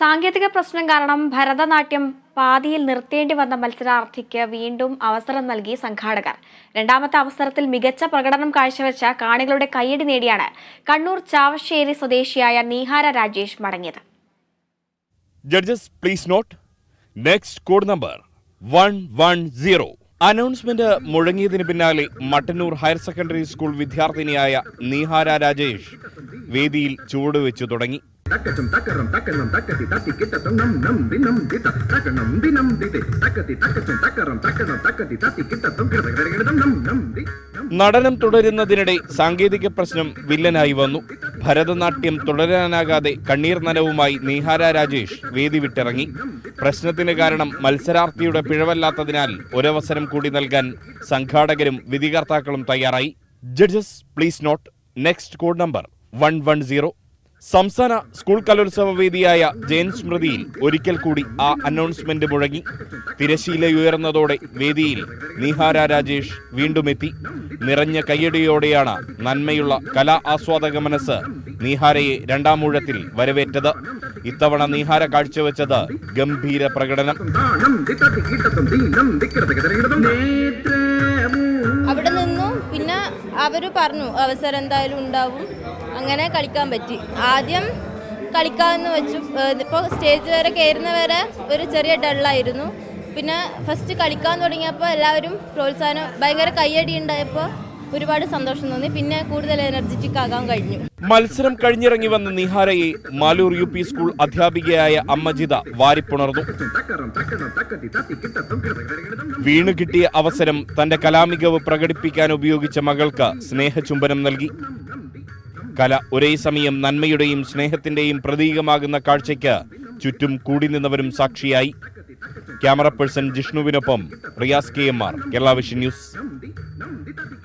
സാങ്കേതിക പ്രശ്നം കാരണം ഭരതനാട്യം പാതിയിൽ നിർത്തേണ്ടി വന്ന മത്സരാർത്ഥിക്ക് വീണ്ടും അവസരം നൽകി സംഘാടകർ. രണ്ടാമത്തെ അവസരത്തിൽ മികച്ച പ്രകടനം കാഴ്ചവെച്ച കാണികളുടെ കയ്യടി നേടിയാണ് കണ്ണൂർ ചാവശ്ശേരി സ്വദേശിയായ നീഹാര രാജേഷ് മടങ്ങിയത്. Judges please note next code number one one zero announcement മുഴങ്ങിയതിന് പിന്നാലെ മട്ടന്നൂർ ഹയർ സെക്കൻഡറി സ്കൂൾ വിദ്യാർത്ഥിനിയായ നീഹാര രാജേഷ് വേദിയിൽ ചുവടുവെച്ചു തുടങ്ങി. നടനം തുടരുന്നതിനിടെ സാങ്കേതിക പ്രശ്നം വില്ലനായി വന്നു. ഭരതനാട്യം തുടരാനാകാതെ കണ്ണീർ നനവുമായി നീഹാര രാജേഷ് വേദി വിട്ടിറങ്ങി. പ്രശ്നത്തിന് കാരണം മത്സരാർത്ഥിയുടെ പിഴവല്ലാത്തതിനാൽ ഒരവസരം കൂടി നൽകാൻ സംഘാടകരും വിധികർത്താക്കളും തയ്യാറായി. Judges please note next code number one one zero സംസ്ഥാന സ്കൂൾ കലോത്സവ വേദിയായ ജയൻ സ്മൃതിയിൽ ഒരിക്കൽ കൂടി ആ അനൗൺസ്മെന്റ് മുഴങ്ങി. തിരശീല ഉയർന്നതോടെ വേദിയിൽ നിഹാര രാജേഷ് വീണ്ടും എത്തി. നിറഞ്ഞ കയ്യടിയോടെയാണ് നന്മയുള്ള കലാ ആസ്വാദക മനസ്സ് നിഹാരയെ രണ്ടാം ഊഴത്തിൽ വരവേറ്റത്. ഇത്തവണ നിഹാര കാഴ്ചവെച്ചത് ഗംഭീര പ്രകടനം. അവിടെ നിന്നു. പിന്നെ അവർ പറഞ്ഞു അവസരം എന്തായാലും ഉണ്ടാവും. അങ്ങനെ കളിക്കാൻ പറ്റി. ആദ്യം കളിക്കാമെന്ന് വെച്ചു. ഇപ്പോൾ സ്റ്റേജ് വരെ കയറുന്നവരെ ഒരു ചെറിയ ഡള്ളായിരുന്നു പിന്നെ ഫസ്റ്റ് കളിക്കാൻ തുടങ്ങിയപ്പോൾ എല്ലാവരും പ്രോത്സാഹനം ഭയങ്കര കയ്യടി ഉണ്ടായപ്പോൾ ഒരുപാട് സന്തോഷം തോന്നി. പിന്നെ കൂടുതൽ എനർജറ്റിക് ആകാൻ കഴിഞ്ഞു. മത്സരം കഴിഞ്ഞിറങ്ങി വന്ന നിഹാരയെ മാലൂർ യു പി സ്കൂൾ അധ്യാപികയായ അമ്മജിത വാരിപ്പുണർന്നു. വീണു കിട്ടിയ അവസരം തന്റെ കലാമികവ് പ്രകടിപ്പിക്കാൻ ഉപയോഗിച്ച മകൾക്ക് സ്നേഹചുംബനം നൽകി. കല ഒരേ സമയം നന്മയുടെയും സ്നേഹത്തിന്റെയും പ്രതീകമാകുന്ന കാഴ്ചയ്ക്ക് ചുറ്റും കൂടി നിന്നവരും സാക്ഷിയായി. Camera person ജിഷ്ണുവിനൊപ്പം Riyas K M R Kerala vision news.